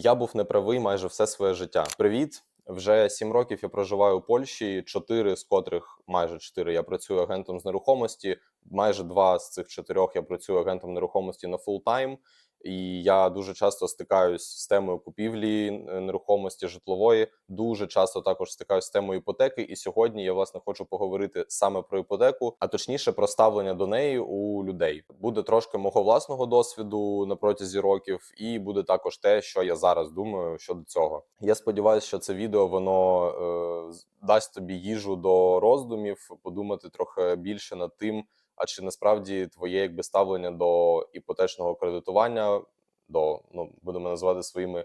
Я був неправий майже все своє життя. Привіт! Вже сім років я проживаю у Польщі, чотири з котрих майже чотири я працюю агентом з нерухомості. Майже два з цих чотирьох я працюю агентом нерухомості на фултайм. І я дуже часто стикаюсь з темою купівлі нерухомості житлової. Дуже часто також стикаюсь з темою іпотеки. І сьогодні я власне хочу поговорити саме про іпотеку, а точніше про ставлення до неї у людей. Буде трошки мого власного досвіду на протязі років, і буде також те, що я зараз думаю щодо цього. Я сподіваюся, що це відео воно е, дасть тобі їжу до роздумів, подумати трохи більше над тим. А чи насправді твоє якби ставлення до іпотечного кредитування, до ну будемо називати своїми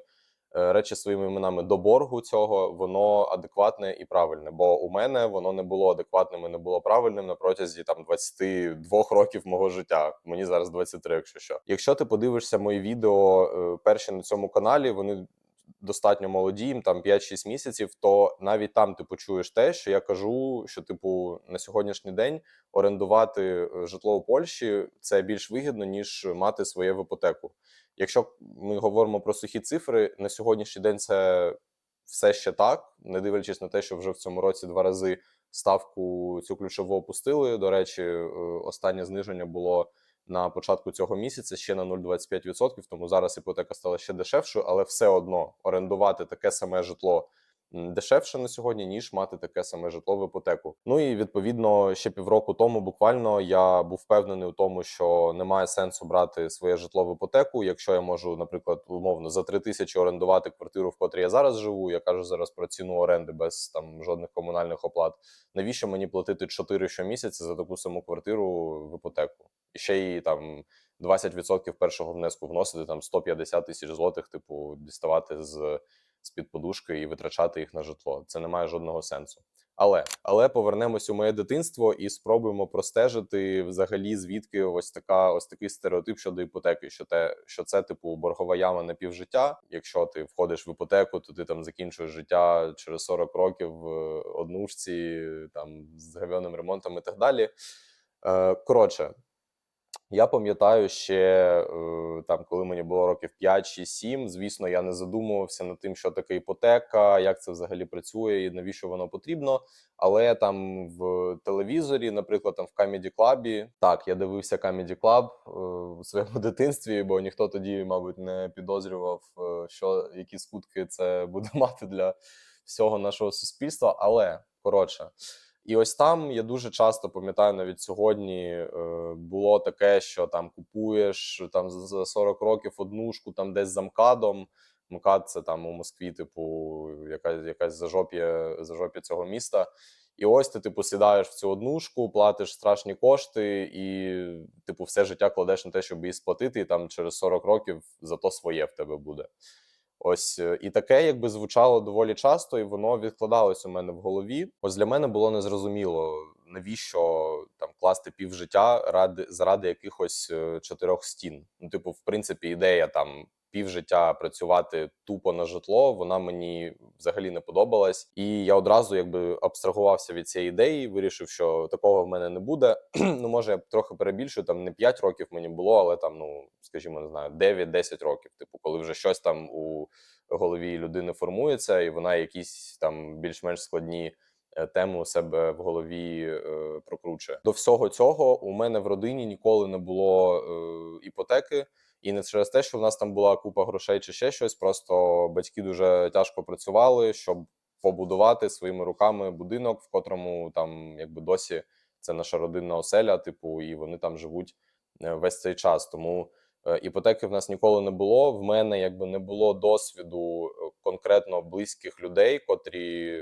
е, речі своїми іменами до боргу цього, воно адекватне і правильне. Бо у мене воно не було адекватним і не було правильним на протязі там 22 років мого життя. Мені зараз 23, якщо що. Якщо ти подивишся мої відео е, перші на цьому каналі, вони достатньо молоді, їм там 5-6 місяців, то навіть там ти почуєш те, що я кажу, що типу на сьогоднішній день орендувати е, житло у Польщі це більш вигідно ніж мати своє в іпотеку. Якщо ми говоримо про сухі цифри, на сьогоднішній день це все ще так, не дивлячись на те, що вже в цьому році два рази ставку цю ключову опустили. До речі, е, останнє зниження було на початку цього місяця ще на 0,25%, тому зараз іпотека стала ще дешевшою, але все одно орендувати таке саме житло дешевше на сьогодні, ніж мати таке саме житло в іпотеку. Ну і відповідно ще півроку тому буквально я був впевнений у тому, що немає сенсу брати своє житло в іпотеку. Якщо я можу, наприклад, умовно за 3 тисячі орендувати квартиру, в котрій я зараз живу. Я кажу зараз про ціну оренди без там жодних комунальних оплат. Навіщо мені платити 4 щомісяця за таку саму квартиру в іпотеку? Ще й там 20% першого внеску вносити там 150 тисяч злотих, типу, діставати з, з під подушки і витрачати їх на житло. Це не має жодного сенсу. Але але повернемось у моє дитинство і спробуємо простежити взагалі, звідки ось така ось такий стереотип щодо іпотеки. Що те, що це типу боргова яма на півжиття. Якщо ти входиш в іпотеку, то ти там закінчуєш життя через 40 років в однушці, там з гавьоним ремонтом і так далі. Е, коротше, я пам'ятаю ще е, там, коли мені було років 5 чи 7, звісно, я не задумувався над тим, що таке іпотека, як це взагалі працює і навіщо воно потрібно. Але там в телевізорі, наприклад, там в Comedy Club, так, я дивився Club е, у своєму дитинстві, бо ніхто тоді, мабуть, не підозрював, е, що які скутки це буде мати для всього нашого суспільства. Але коротше. І ось там я дуже часто пам'ятаю навіть сьогодні е, було таке, що там купуєш там за- за 40 років однушку там десь за МКАДом. МКАД це там у Москві, типу, якась якась зажоп'я, зажоп'я цього міста. І ось ти, типу, сідаєш в цю однушку, платиш страшні кошти, і, типу, все життя кладеш на те, щоб її сплатити, і там через 40 років зато своє в тебе буде. Ось е, і таке, якби звучало доволі часто, і воно відкладалось у мене в голові. Ось для мене було незрозуміло, навіщо там класти півжиття ради заради якихось е, чотирьох стін. Ну, типу, в принципі, ідея там півжиття працювати тупо на житло, вона мені взагалі не подобалась. І я одразу якби абстрагувався від цієї ідеї, вирішив, що такого в мене не буде. ну, може, я трохи перебільшую, там не 5 років мені було, але там, ну скажімо, не знаю, 9-10 років. Типу, коли вже щось там у голові людини формується, і вона якісь там більш-менш складні е, теми у себе в голові е, прокручує. До всього цього у мене в родині ніколи не було е, іпотеки. І не через те, що в нас там була купа грошей чи ще щось. Просто батьки дуже тяжко працювали, щоб побудувати своїми руками будинок, в котрому там якби досі це наша родинна оселя, типу, і вони там живуть е, весь цей час. Тому е, іпотеки в нас ніколи не було. В мене якби не було досвіду е, конкретно близьких людей, котрі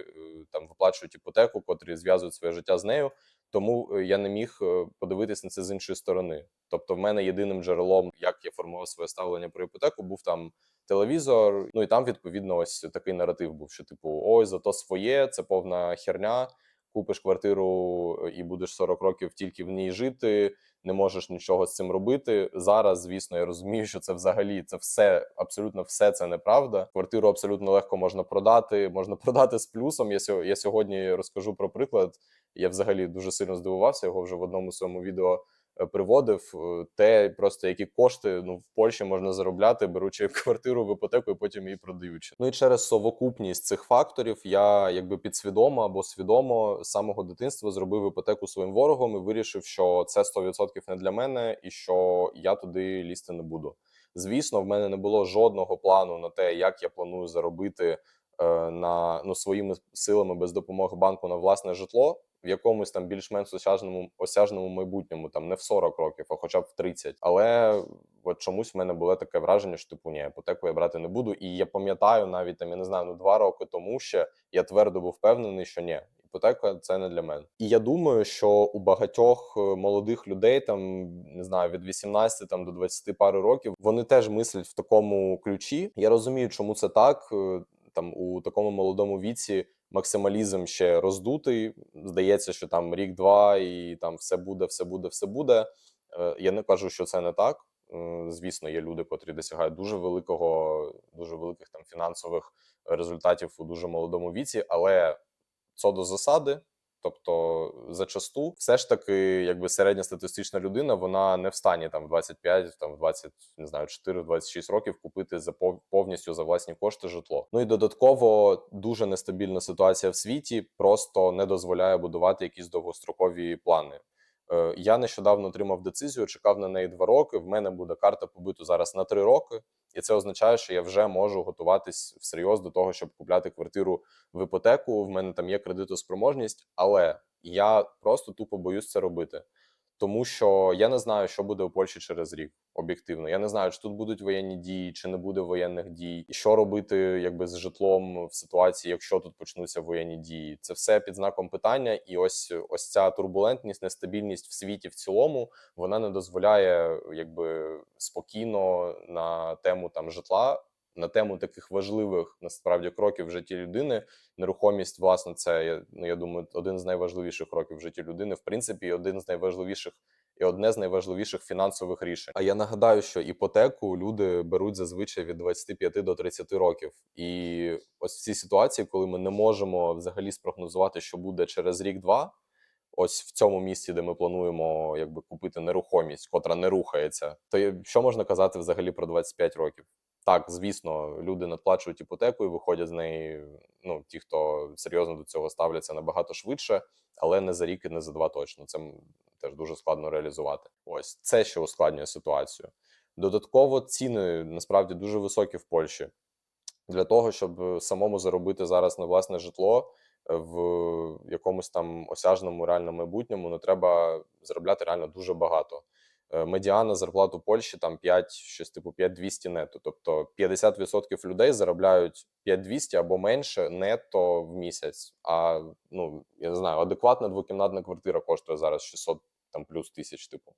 там виплачують іпотеку, котрі зв'язують своє життя з нею. Тому е, я не міг е, подивитись на це з іншої сторони. Тобто, в мене єдиним джерелом, як я формував своє ставлення про іпотеку, був там телевізор. Ну і там відповідно ось такий наратив був, що типу, ой, зато своє, це повна херня. Купиш квартиру е, і будеш 40 років тільки в ній жити, не можеш нічого з цим робити. Зараз, звісно, я розумію, що це взагалі це все, абсолютно все це неправда. Квартиру абсолютно легко можна продати, можна продати з плюсом. Я я сьогодні розкажу про приклад. Я взагалі дуже сильно здивувався його вже в одному своєму відео е, приводив, е, те просто які кошти ну в Польщі можна заробляти, беручи квартиру в іпотеку і потім її продаючи. Ну і через совокупність цих факторів я якби підсвідомо або свідомо з самого дитинства зробив іпотеку своїм ворогом і вирішив, що це 100% не для мене, і що я туди лізти не буду. Звісно, в мене не було жодного плану на те, як я планую заробити е, на ну своїми силами без допомоги банку на власне житло в якомусь там більш-менш осяжному осяжному майбутньому, там не в 40 років, а хоча б в 30. Але от чомусь в мене було таке враження, що типу ні, іпотеку я брати не буду. І я пам'ятаю навіть там, я не знаю, ну два роки тому ще я твердо був впевнений, що ні. Іпотека це не для мене, і я думаю, що у багатьох е, молодих людей, там не знаю, від 18 там до 20 пари років, вони теж мислять в такому ключі. Я розумію, чому це так. Е, Там у такому молодому віці максималізм ще роздутий. Здається, що там рік-два, і там все буде, все буде, все буде. Е, Я не кажу, що це не так. Е, Звісно, є люди, котрі досягають дуже великого, дуже великих там фінансових результатів у дуже молодому віці, але це до засади. Тобто, зачасту, все ж таки, якби середньостатистична людина, вона не в стані там в 25, там в 20, не знаю, 4-26 років купити за пов- повністю за власні кошти житло. Ну і додатково дуже нестабільна ситуація в світі просто не дозволяє будувати якісь довгострокові плани. Е, Я нещодавно отримав децизію, чекав на неї два роки. В мене буде карта побиту зараз на три роки, і це означає, що я вже можу готуватись всерйоз до того, щоб купляти квартиру в іпотеку. В мене там є кредитоспроможність, але я просто тупо боюсь це робити. Тому що я не знаю, що буде у Польщі через рік. Об'єктивно, я не знаю, чи тут будуть воєнні дії, чи не буде воєнних дій, і що робити якби з житлом в ситуації, якщо тут почнуться воєнні дії. Це все під знаком питання, і ось ось ця турбулентність, нестабільність в світі в цілому вона не дозволяє якби спокійно на тему там житла. На тему таких важливих насправді кроків в житті людини, нерухомість, власне, це ну, я думаю, один з найважливіших кроків в житті людини, в принципі, і один з найважливіших і одне з найважливіших фінансових рішень. А я нагадаю, що іпотеку люди беруть зазвичай від 25 до 30 років. І ось в цій ситуації, коли ми не можемо взагалі спрогнозувати, що буде через рік-два. Ось в цьому місці, де ми плануємо якби купити нерухомість, котра не рухається, то що можна казати взагалі про 25 років? Так, звісно, люди надплачують іпотеку і виходять з неї. Ну, ті, хто серйозно до цього ставляться набагато швидше, але не за рік і не за два точно. Це теж дуже складно реалізувати. Ось це ще ускладнює ситуацію. Додатково ціни насправді дуже високі в Польщі. Для того, щоб е, самому заробити зараз на власне житло е, в якомусь там осяжному реальному майбутньому, ну треба заробляти реально дуже багато. Е, Медіана зарплату Польщі там 5, щось типу 5200 нетто. Тобто 50% людей заробляють 5200 або менше нетто в місяць. А ну я не знаю, адекватна двокімнатна квартира коштує зараз 600 там плюс тисяч, типу.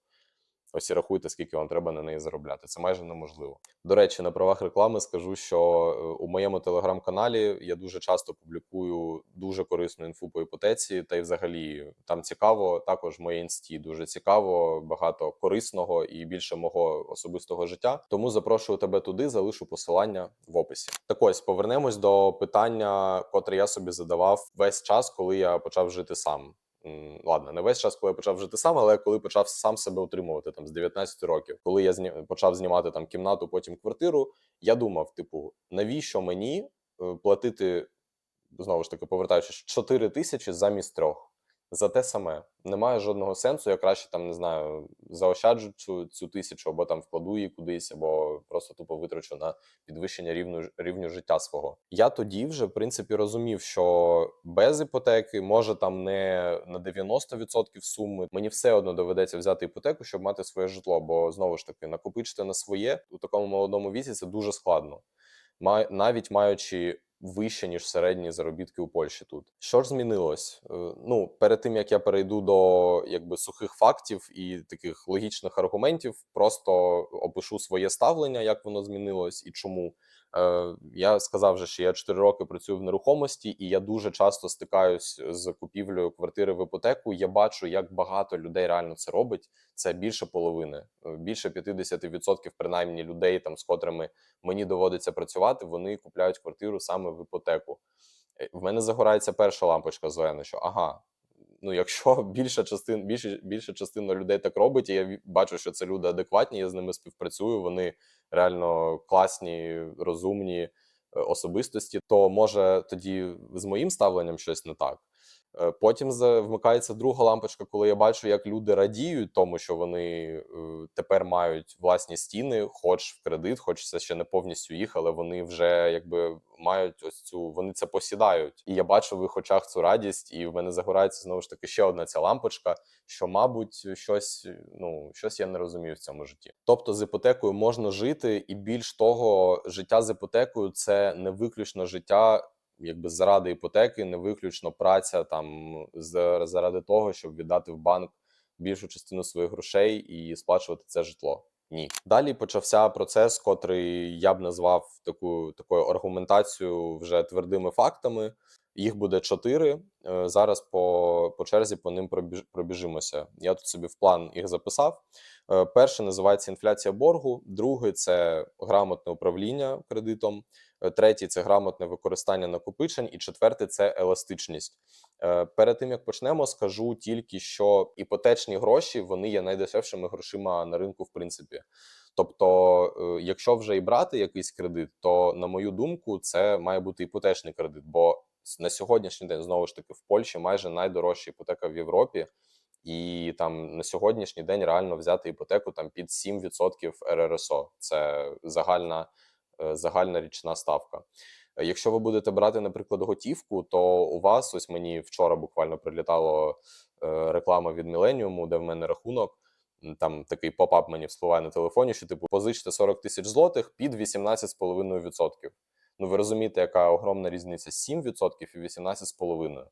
Ось і рахуйте, скільки вам треба на неї заробляти. Це майже неможливо. До речі, на правах реклами скажу, що е, у моєму телеграм-каналі я дуже часто публікую дуже корисну інфу по іпотеці, та й взагалі там цікаво. Також моє інсті дуже цікаво, багато корисного і більше мого особистого життя. Тому запрошую тебе туди, залишу посилання в описі. Так ось повернемось до питання, котре я собі задавав весь час, коли я почав жити сам. Ладно, не весь час, коли я почав жити сам, але коли почав сам себе утримувати там з 19 років, коли я зні... почав знімати там кімнату, потім квартиру, я думав: типу, навіщо мені е, платити знову ж таки, повертаючись 4 тисячі замість трьох? За те саме немає жодного сенсу. Я краще там не знаю, заощаджу цю, цю тисячу, або там вкладу її кудись, або просто тупо витрачу на підвищення рівню рівню життя свого. Я тоді вже в принципі розумів, що без іпотеки може там не на 90% суми. Мені все одно доведеться взяти іпотеку, щоб мати своє житло. Бо знову ж таки накопичити на своє у такому молодому віці це дуже складно. Навіть маючи вище ніж середні заробітки у Польщі тут. Що ж змінилось? Е, Ну, перед тим як я перейду до якби сухих фактів і таких логічних аргументів, просто опишу своє ставлення, як воно змінилось і чому. Е, Я сказав вже, що я 4 роки працюю в нерухомості, і я дуже часто стикаюсь з купівлею квартири в іпотеку. Я бачу, як багато людей реально це робить. Це більше половини, Е, більше 50% принаймні людей, там з котрими мені доводиться працювати, вони купляють квартиру саме в іпотеку. Е, В мене загорається перша лампочка зелена, що ага, ну, якщо більша частина, більше, більша частина людей так робить, і я бачу, що це люди адекватні, я з ними співпрацюю, вони реально класні, розумні е, особистості, то може тоді з моїм ставленням щось не так. Е, Потім вмикається друга лампочка, коли я бачу, як люди радіють тому, що вони е, тепер мають власні стіни, хоч в кредит, хоч це ще не повністю їх, але вони вже якби мають ось цю, вони це посідають. І я бачу в їх очах цю радість, і в мене загорається знову ж таки ще одна ця лампочка, що, мабуть, щось, ну, щось я не розумію в цьому житті. Тобто з іпотекою можна жити, і більш того, життя з іпотекою це не виключно життя якби заради іпотеки, не виключно праця там з- заради того, щоб віддати в банк більшу частину своїх грошей і сплачувати це житло. Ні, далі почався процес, котрий я б назвав таку такою аргументацією вже твердими фактами. Їх буде чотири. Е, Зараз по, по черзі по ним пробіж, пробіжимося. Я тут собі в план їх записав. Е, Перше називається інфляція боргу, другий це грамотне управління кредитом, е, третій це грамотне використання накопичень, і четвертий це еластичність. Е, Перед тим як почнемо, скажу тільки, що іпотечні гроші вони є найдешевшими грошима на ринку, в принципі. Тобто, якщо вже і брати якийсь кредит, то на мою думку, це має бути іпотечний кредит. Бо на сьогоднішній день знову ж таки в Польщі майже найдорожча іпотека в Європі. І там на сьогоднішній день реально взяти іпотеку там під 7% РРСО. Це загальна, е, загальна річна ставка. Е, Якщо ви будете брати, наприклад, готівку, то у вас ось мені вчора буквально прилітало е, реклама від Міленіуму, де в мене рахунок. Там такий попап мені вспливає на телефоні, що типу позичте 40 тисяч злотих під 18,5%. Ну ви розумієте, яка огромна різниця 7% і 18,5%.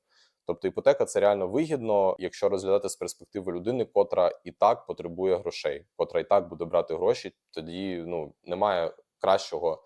Тобто іпотека це реально вигідно, якщо розглядати з перспективи людини, котра і так потребує грошей, котра і так буде брати гроші, тоді ну немає кращого,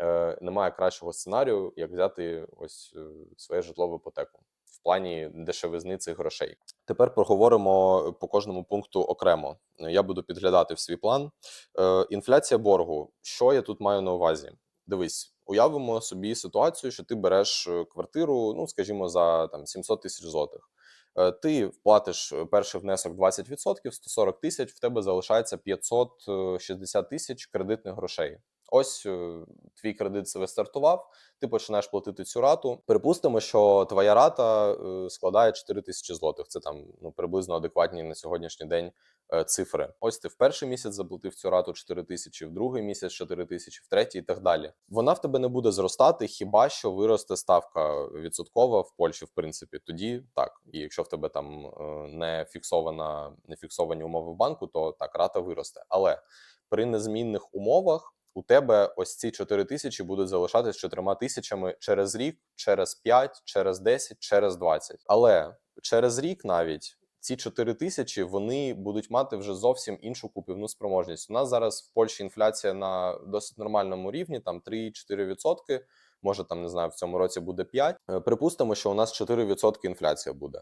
е, немає кращого сценарію, як взяти ось е, своє житло в іпотеку в плані дешевизни цих грошей. Тепер проговоримо по кожному пункту окремо. Я буду підглядати в свій план. Е, інфляція боргу. Що я тут маю на увазі? Дивись, уявимо собі ситуацію, що ти береш е, квартиру, ну скажімо, за там 700 тисяч злотих. Е, Ти вплатиш е, перший внесок 20%, 140 тисяч, в тебе залишається 560 тисяч кредитних грошей. Ось е, твій кредит себе стартував, ти починаєш платити цю рату. Припустимо, що твоя рата е, складає 4 тисячі злотих. Це там ну приблизно адекватні на сьогоднішній день е, цифри. Ось ти в перший місяць заплатив цю рату 4 тисячі, в другий місяць 4 тисячі, в третій і так далі. Вона в тебе не буде зростати, хіба що виросте ставка відсоткова в Польщі, в принципі. Тоді так. І якщо в тебе там не фіксована, не фіксовані умови в банку, то так рата виросте. Але при незмінних умовах. У тебе ось ці 4 тисячі будуть залишатись 4 тисячами через рік, через 5, через 10, через 20. Але через рік навіть ці 4 тисячі вони будуть мати вже зовсім іншу купівну спроможність. У нас зараз в Польщі інфляція на досить нормальному рівні, там 3-4%. Може, там не знаю, в цьому році буде 5. Е, Припустимо, що у нас 4% інфляція буде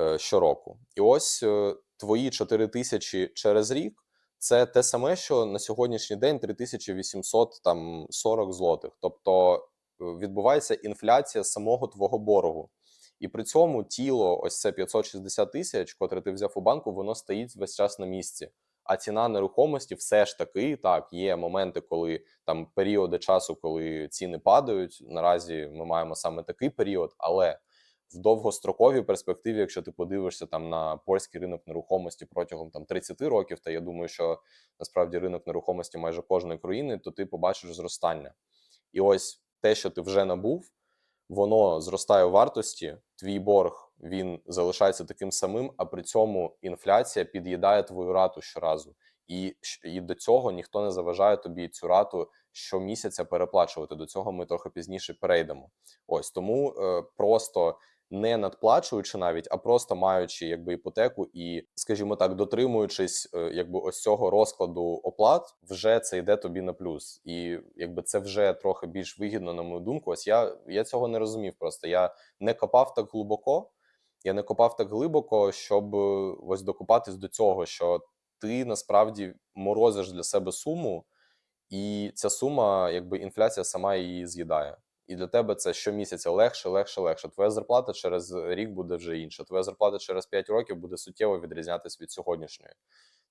е, щороку. І ось е, твої 4 тисячі через рік. Це те саме, що на сьогоднішній день 3840 злотих. Тобто е, відбувається інфляція самого твого боргу. І при цьому тіло, ось це 560 тисяч, котре ти взяв у банку, воно стоїть весь час на місці. А ціна нерухомості все ж таки так, є моменти, коли там періоди часу, коли ціни падають. Наразі ми маємо саме такий період, але в довгостроковій перспективі, якщо ти подивишся там на польський ринок нерухомості протягом там 30 років, та я думаю, що насправді ринок нерухомості майже кожної країни, то ти побачиш зростання. І ось те, що ти вже набув, воно зростає у вартості. Твій борг він залишається таким самим, а при цьому інфляція під'їдає твою рату щоразу. І, і до цього ніхто не заважає тобі цю рату щомісяця переплачувати. До цього ми трохи пізніше перейдемо. Ось тому е, просто не надплачуючи навіть, а просто маючи якби іпотеку і, скажімо так, дотримуючись е, якби ось цього розкладу оплат, вже це йде тобі на плюс, і якби це вже трохи більш вигідно, на мою думку. Ось я, я цього не розумів. Просто я не копав так глибоко. Я не копав так глибоко, щоб е, ось докопатись до цього, що ти насправді морозиш для себе суму, і ця сума, якби інфляція сама її з'їдає. І для тебе це щомісяця легше, легше, легше. Твоя зарплата через рік буде вже інша. Твоя зарплата через 5 років буде суттєво відрізнятися від сьогоднішньої.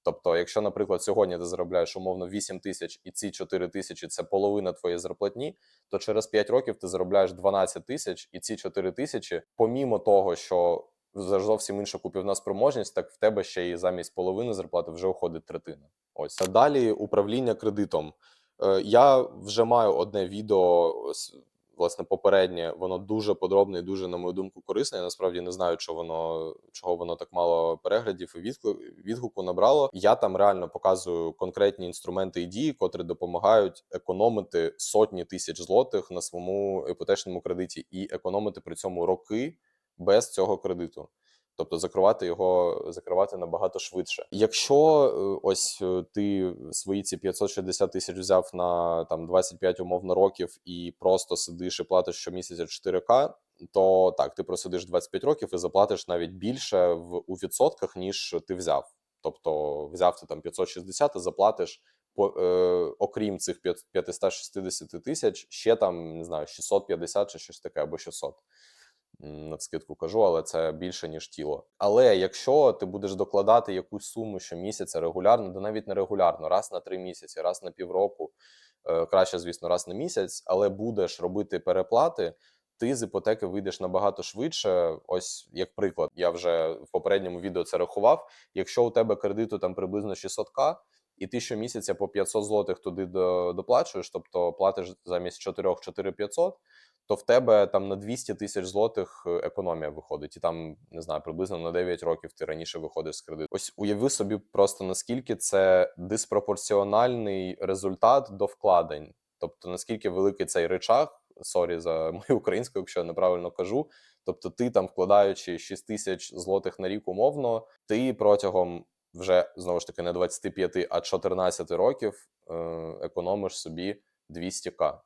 Тобто, якщо, наприклад, сьогодні ти заробляєш умовно 8 тисяч і ці 4 тисячі це половина твоєї зарплатні, то через 5 років ти заробляєш 12 тисяч, і ці 4 тисячі, помімо того, що вже зовсім інша купівна спроможність, так в тебе ще і замість половини зарплати вже уходить третина. Ось а далі управління кредитом. Е, Я вже маю одне відео, власне, попереднє. Воно дуже подробне і дуже, на мою думку, корисне. Я насправді не знаю, чого воно чого воно так мало переглядів і відгуку набрало. Я там реально показую конкретні інструменти і дії, котрі допомагають економити сотні тисяч злотих на своєму іпотечному кредиті і економити при цьому роки без цього кредиту. Тобто закривати його закривати набагато швидше. Якщо е, ось е, ти свої ці 560 тисяч взяв на там 25 умовно років і просто сидиш і платиш щомісяця 4К, то так, ти просидиш 25 років і заплатиш навіть більше в у відсотках, ніж ти взяв. Тобто взяв ти там 560 і заплатиш по, е, окрім цих 560 тисяч, ще там не знаю 650 чи щось таке, або 600 м, навскидку кажу, але це більше ніж тіло. Але якщо ти будеш докладати якусь суму щомісяця регулярно, то навіть не регулярно, раз на три місяці, раз на півроку, е, краще, звісно, раз на місяць, але будеш робити переплати. Ти з іпотеки вийдеш набагато швидше. Ось як приклад, я вже в попередньому відео це рахував. Якщо у тебе кредиту там приблизно 600к, і ти щомісяця по 500 злотих туди доплачуєш, тобто платиш замість 4 4500, то в тебе там на 200 тисяч злотих е, економія виходить, і там не знаю, приблизно на 9 років ти раніше виходиш з кредиту. Ось уяви собі просто наскільки це диспропорціональний результат до вкладень, тобто наскільки великий цей речах. Сорі за мою українську, якщо я неправильно кажу. Тобто, ти там вкладаючи 6 тисяч злотих на рік умовно, ти протягом вже знову ж таки не 25, а 14 років е, економиш собі 200к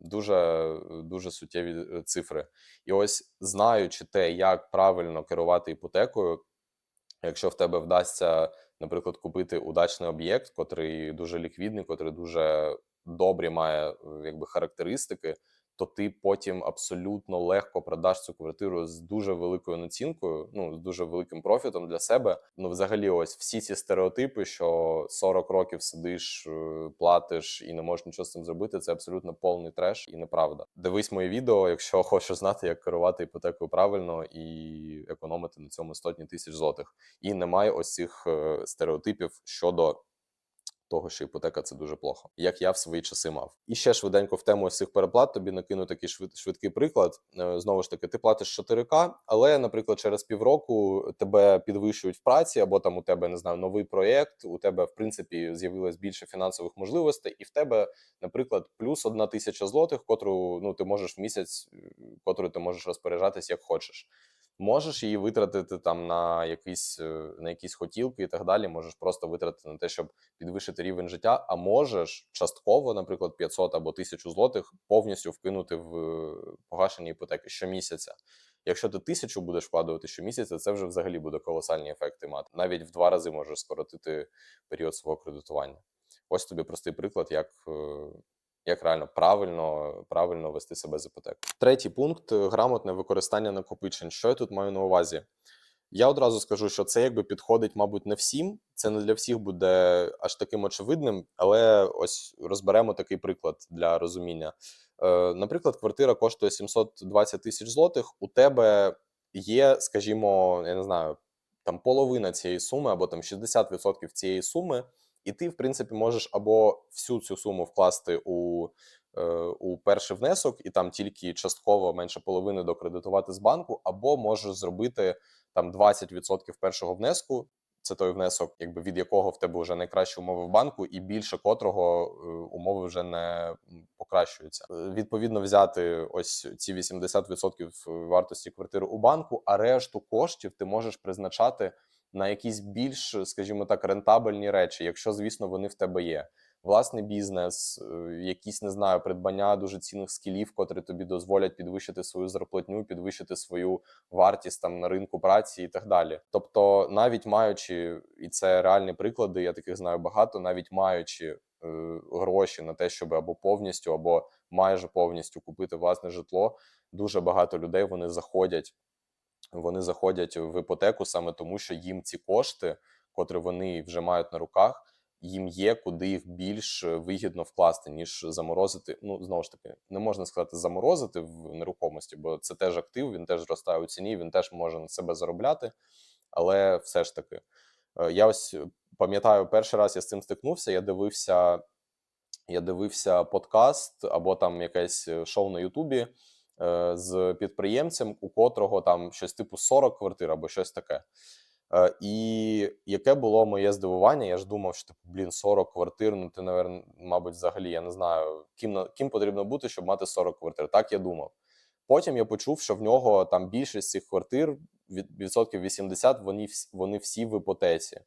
дуже дуже суттєві е, цифри. І ось знаючи те, як правильно керувати іпотекою, якщо в тебе вдасться, наприклад, купити удачний об'єкт, котрий дуже ліквідний, котрий дуже добрі має е, якби характеристики. То ти потім абсолютно легко продаш цю квартиру з дуже великою націнкою, ну з дуже великим профітом для себе. Ну, взагалі, ось всі ці стереотипи, що 40 років сидиш, е, платиш і не можеш нічого з цим зробити. Це абсолютно повний треш і неправда. Дивись моє відео, якщо хочеш знати, як керувати іпотекою правильно і економити на цьому сотні тисяч злотих. І немає ось цих е, стереотипів щодо того, що іпотека це дуже плохо, як я в свої часи мав. І ще швиденько в тему ось цих переплат тобі накину такий швид, швидкий приклад. Е, Знову ж таки, ти платиш 4К, але, наприклад, через півроку тебе підвищують в праці, або там у тебе не знаю новий проєкт, у тебе в принципі з'явилось більше фінансових можливостей, і в тебе, наприклад, плюс одна тисяча злотих, котру ну ти можеш в місяць, е, котру ти можеш розпоряджатись як хочеш. Можеш її витратити там на якісь е, на якісь хотілки і так далі. Можеш просто витратити на те, щоб підвищити рівень життя. А можеш частково, наприклад, 500 або 1000 злотих повністю вкинути в е, погашення іпотеки щомісяця. Якщо ти тисячу будеш вкладувати щомісяця, це вже взагалі буде колосальні ефекти мати. Навіть в два рази можеш скоротити період свого кредитування. Ось тобі простий приклад, як е, як реально правильно, правильно вести себе з іпотекою. Третій пункт грамотне використання накопичень. Що я тут маю на увазі? Я одразу скажу, що це якби підходить, мабуть, не всім. Це не для всіх буде аж таким очевидним, але ось розберемо такий приклад для розуміння. Е, наприклад, квартира коштує 720 тисяч злотих. У тебе є, скажімо, я не знаю, там половина цієї суми, або там 60% цієї суми, і ти, в принципі, можеш або всю цю суму вкласти у, е, у перший внесок, і там тільки частково менше половини докредитувати з банку, або можеш зробити там 20% першого внеску. Це той внесок, якби від якого в тебе вже найкращі умови в банку, і більше котрого е, умови вже не покращуються. Е, Відповідно, взяти ось ці 80% вартості квартири у банку, а решту коштів ти можеш призначати на якісь більш, скажімо так, рентабельні речі, якщо, звісно, вони в тебе є. Власний бізнес, е, якісь не знаю, придбання дуже цінних скілів, котрі тобі дозволять підвищити свою зарплатню, підвищити свою вартість там на ринку праці і так далі. Тобто, навіть маючи, і це реальні приклади, я таких знаю багато, навіть маючи е, гроші на те, щоб або повністю, або майже повністю купити власне житло. Дуже багато людей вони заходять, вони заходять в іпотеку саме тому, що їм ці кошти, котрі вони вже мають на руках, їм є куди їх більш вигідно вкласти, ніж заморозити. Ну знову ж таки, не можна сказати заморозити в нерухомості, бо це теж актив, він теж зростає у ціні, він теж може на себе заробляти. Але все ж таки, е, я ось пам'ятаю, перший раз я з цим стикнувся. Я дивився, я дивився подкаст або там якесь е, шоу на Ютубі з підприємцем, у котрого там щось типу 40 квартир або щось таке. Е, І яке було моє здивування? Я ж думав, що типу, блін, 40 квартир. Ну ти, навер- мабуть, взагалі я не знаю, ким ким потрібно бути, щоб мати 40 квартир. Так я думав. Потім я почув, що в нього там більшість цих квартир від відсотків 80, вони вони всі в іпотеці.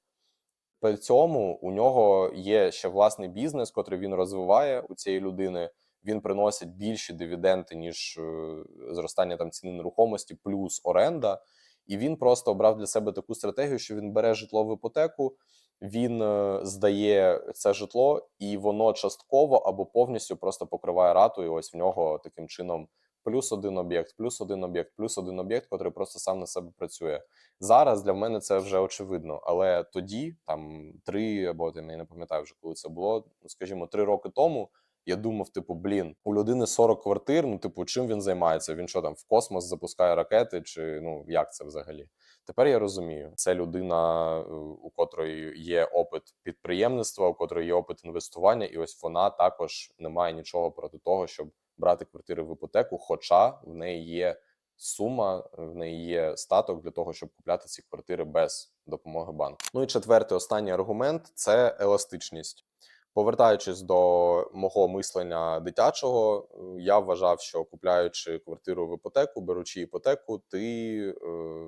При цьому у нього є ще власний бізнес, котрий він розвиває у цієї людини. Він приносить більші дивіденди, ніж е, зростання там ціни нерухомості, плюс оренда. І він просто обрав для себе таку стратегію, що він бере житло в іпотеку, він е, здає це житло, і воно частково або повністю просто покриває рату. І ось в нього таким чином плюс один об'єкт, плюс один об'єкт, плюс один об'єкт, котрий просто сам на себе працює. Зараз для мене це вже очевидно, але тоді, там три або я не пам'ятаю вже коли це було. Ну скажімо, три роки тому. Я думав, типу, блін, у людини 40 квартир. Ну, типу, чим він займається? Він що там в космос запускає ракети, чи ну як це взагалі? Тепер я розумію, це людина, е, у котрої є опит підприємництва, у котрої є опит інвестування, і ось вона також не має нічого проти того, щоб брати квартири в іпотеку, хоча в неї є сума, в неї є статок для того, щоб купляти ці квартири без допомоги банку. Ну і четвертий останній аргумент це еластичність. Повертаючись до мого мислення дитячого, я вважав, що купляючи квартиру в іпотеку, беручи іпотеку, ти е,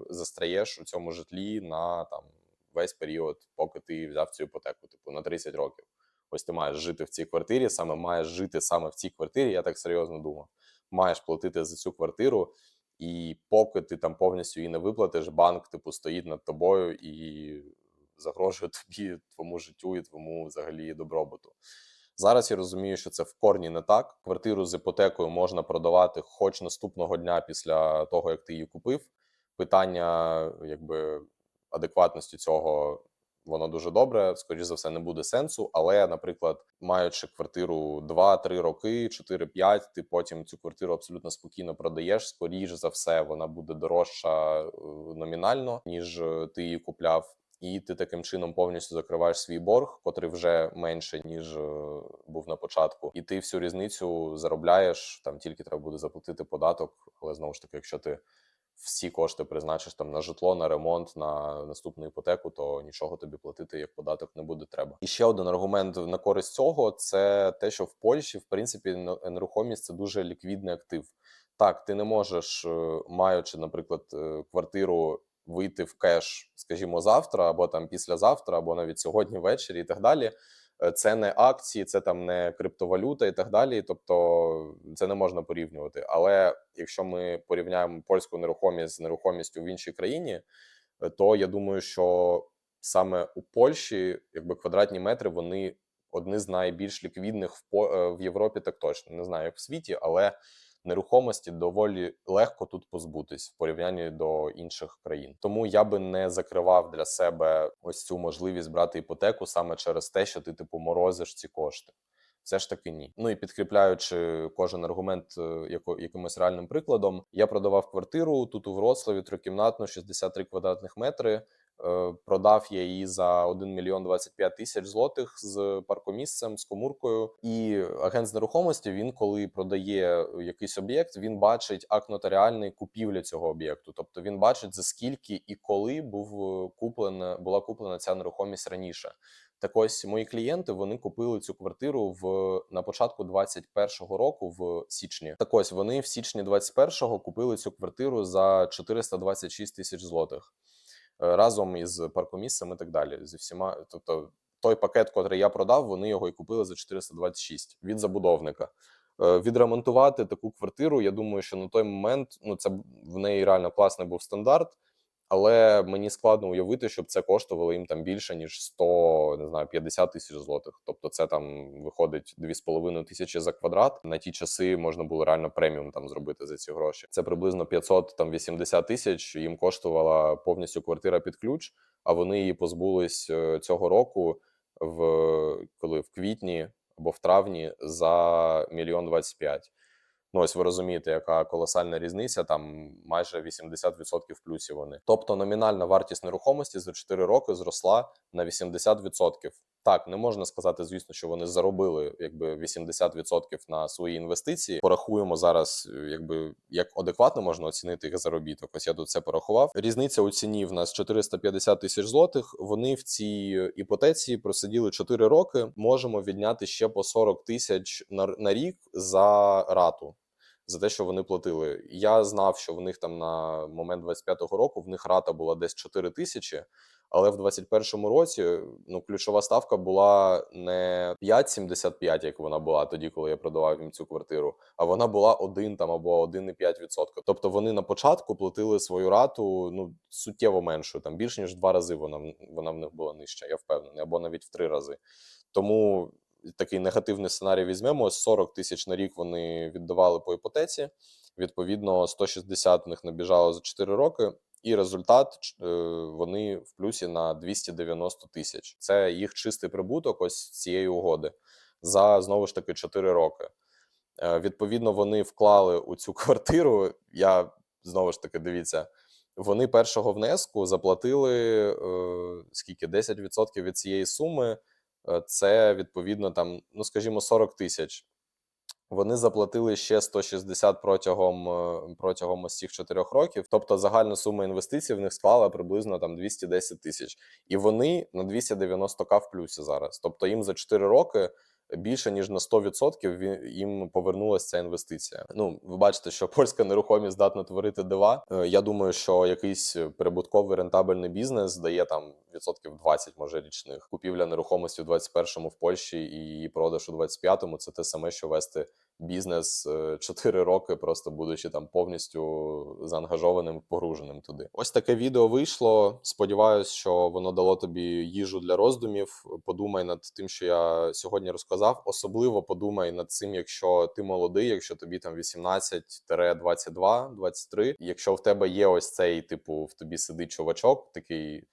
застаєш у цьому житлі на там весь період, поки ти взяв цю іпотеку, типу на 30 років. Ось ти маєш жити в цій квартирі, саме маєш жити саме в цій квартирі. Я так серйозно думав. Маєш платити за цю квартиру, і поки ти там повністю її не виплатиш, банк типу стоїть над тобою і загрожує тобі, твоєму життю і твоєму взагалі добробуту. Зараз я розумію, що це в корні не так. Квартиру з іпотекою можна продавати хоч наступного дня після того, як ти її купив. Питання якби адекватності цього воно дуже добре. Скоріше за все, не буде сенсу. Але, наприклад, маючи квартиру 2-3 роки, 4-5, ти потім цю квартиру абсолютно спокійно продаєш. Скоріш за все, вона буде дорожча е, номінально, ніж ти її купляв. І ти таким чином повністю закриваєш свій борг, котрий вже менше ніж е, був на початку, і ти всю різницю заробляєш. Там тільки треба буде заплатити податок. Але знову ж таки, якщо ти всі кошти призначиш там на житло, на ремонт, на наступну іпотеку, то нічого тобі платити як податок не буде треба. І ще один аргумент на користь цього це те, що в Польщі, в принципі, нерухомість це дуже ліквідний актив. Так, ти не можеш, е, маючи, наприклад, е, квартиру. Вийти в кеш, скажімо, завтра, або там післязавтра, або навіть сьогодні ввечері, і так далі. Е, Це не акції, це там не криптовалюта і так далі. Тобто це не можна порівнювати. Але якщо ми порівняємо польську нерухомість з нерухомістю в іншій країні, е, то я думаю, що саме у Польщі якби квадратні метри вони одні з найбільш ліквідних в е, в Європі, так точно не знаю, як в світі, але нерухомості доволі легко тут позбутись в порівнянні до інших країн. Тому я би не закривав для себе ось цю можливість брати іпотеку саме через те, що ти типу морозиш ці кошти. Все ж таки ні. Ну і підкріпляючи кожен аргумент е, якимось реальним прикладом, я продавав квартиру тут у Вроцлаві трикімнатну, 63 квадратних метри. Е, Продав я її за 1 мільйон 25 тисяч злотих з паркомісцем, з комуркою. І агент з нерухомості він, коли продає якийсь об'єкт, він бачить акт нотаріальний купівлі цього об'єкту. Тобто він бачить за скільки і коли був е, куплена була куплена ця нерухомість раніше. Так ось мої клієнти вони купили цю квартиру в на початку 21-го року в січні. Так ось вони в січні 21-го купили цю квартиру за 426 тисяч злотих е, разом із паркомісцем і так далі. Зі всіма, тобто той пакет, котрий я продав, вони його і купили за 426 від забудовника. Е, Відремонтувати таку квартиру, я думаю, що на той момент ну це в неї реально класний був стандарт. Але мені складно уявити, щоб це коштувало їм там більше ніж 100, не знаю, 50 тисяч злотих. Тобто, це там виходить 2,5 тисячі за квадрат. На ті часи можна було реально преміум там зробити за ці гроші. Це приблизно 500 там 80 тисяч. Їм коштувала повністю квартира під ключ, а вони її позбулись е, цього року в коли в квітні або в травні за мільйон 25. Ну, ось ви розумієте, яка колосальна різниця, там майже 80% в плюсі вони. Тобто номінальна вартість нерухомості за 4 роки зросла на 80%. Так, не можна сказати, звісно, що вони заробили якби 80% на свої інвестиції. Порахуємо зараз, якби як адекватно можна оцінити їх заробіток. Ось я тут це порахував. Різниця у ціні в нас 450 тисяч злотих. Вони в цій іпотеці просиділи 4 роки. Можемо відняти ще по 40 тисяч на, на рік за рату за те, що вони платили. Я знав, що в них там на момент 25-го року в них рата була десь 4 тисячі, але в 21-му році ну ключова ставка була не 5,75, як вона була тоді, коли я продавав їм цю квартиру, а вона була 1 там або 1,5%. Тобто вони на початку платили свою рату ну суттєво меншу, там більше ніж два рази вона вона в них була нижча, я впевнений, або навіть в три рази. Тому такий негативний сценарій візьмемо: 40 тисяч на рік вони віддавали по іпотеці. Відповідно, 160 в них набіжало за 4 роки, і результат е, вони в плюсі на 290 тисяч. Це їх чистий прибуток ось цієї угоди за знову ж таки 4 роки. Е, Відповідно, вони вклали у цю квартиру. Я знову ж таки дивіться. Вони першого внеску заплатили е, скільки 10% від цієї суми. Е, Це відповідно там, ну скажімо, 40 тисяч. Вони заплатили ще 160 протягом, е, протягом ось цих 4 років. Тобто загальна сума інвестицій в них склала приблизно там 210 тисяч. І вони на 290к в плюсі зараз. Тобто їм за 4 роки більше ніж на 100% ві- їм повернулася ця інвестиція. Ну, ви бачите, що польська нерухомість здатна творити дива. Е, Я думаю, що якийсь прибутковий рентабельний бізнес дає там відсотків 20, може річних. Купівля нерухомості в 21-му в Польщі і продаж у 25-му – це те саме, що вести бізнес 4 роки, просто будучи там повністю заангажованим, погруженим туди. Ось таке відео вийшло. Сподіваюсь, що воно дало тобі їжу для роздумів. Подумай над тим, що я сьогодні розказав. Особливо подумай над цим, якщо ти молодий, якщо тобі там 18-22, 23. Якщо в тебе є ось цей типу, в тобі сидить чувачок, такий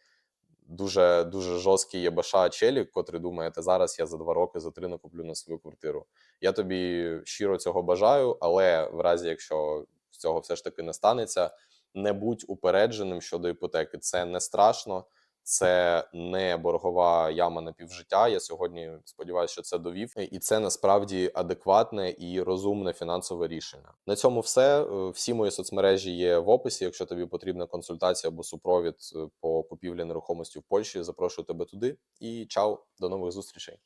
дуже дуже жорсткий є баша челік, котрий думає, ти зараз я за два роки за три накуплю на свою квартиру. Я тобі щиро цього бажаю, але в разі, якщо цього все ж таки не станеться, не будь упередженим щодо іпотеки. Це не страшно, це не боргова яма на півжиття. Я сьогодні сподіваюся, що це довів, і це насправді адекватне і розумне фінансове рішення. На цьому все. Е, Всі мої соцмережі є в описі. Якщо тобі потрібна консультація або супровід е, по купівлі нерухомості в Польщі, запрошую тебе туди. І чао, до нових зустрічей.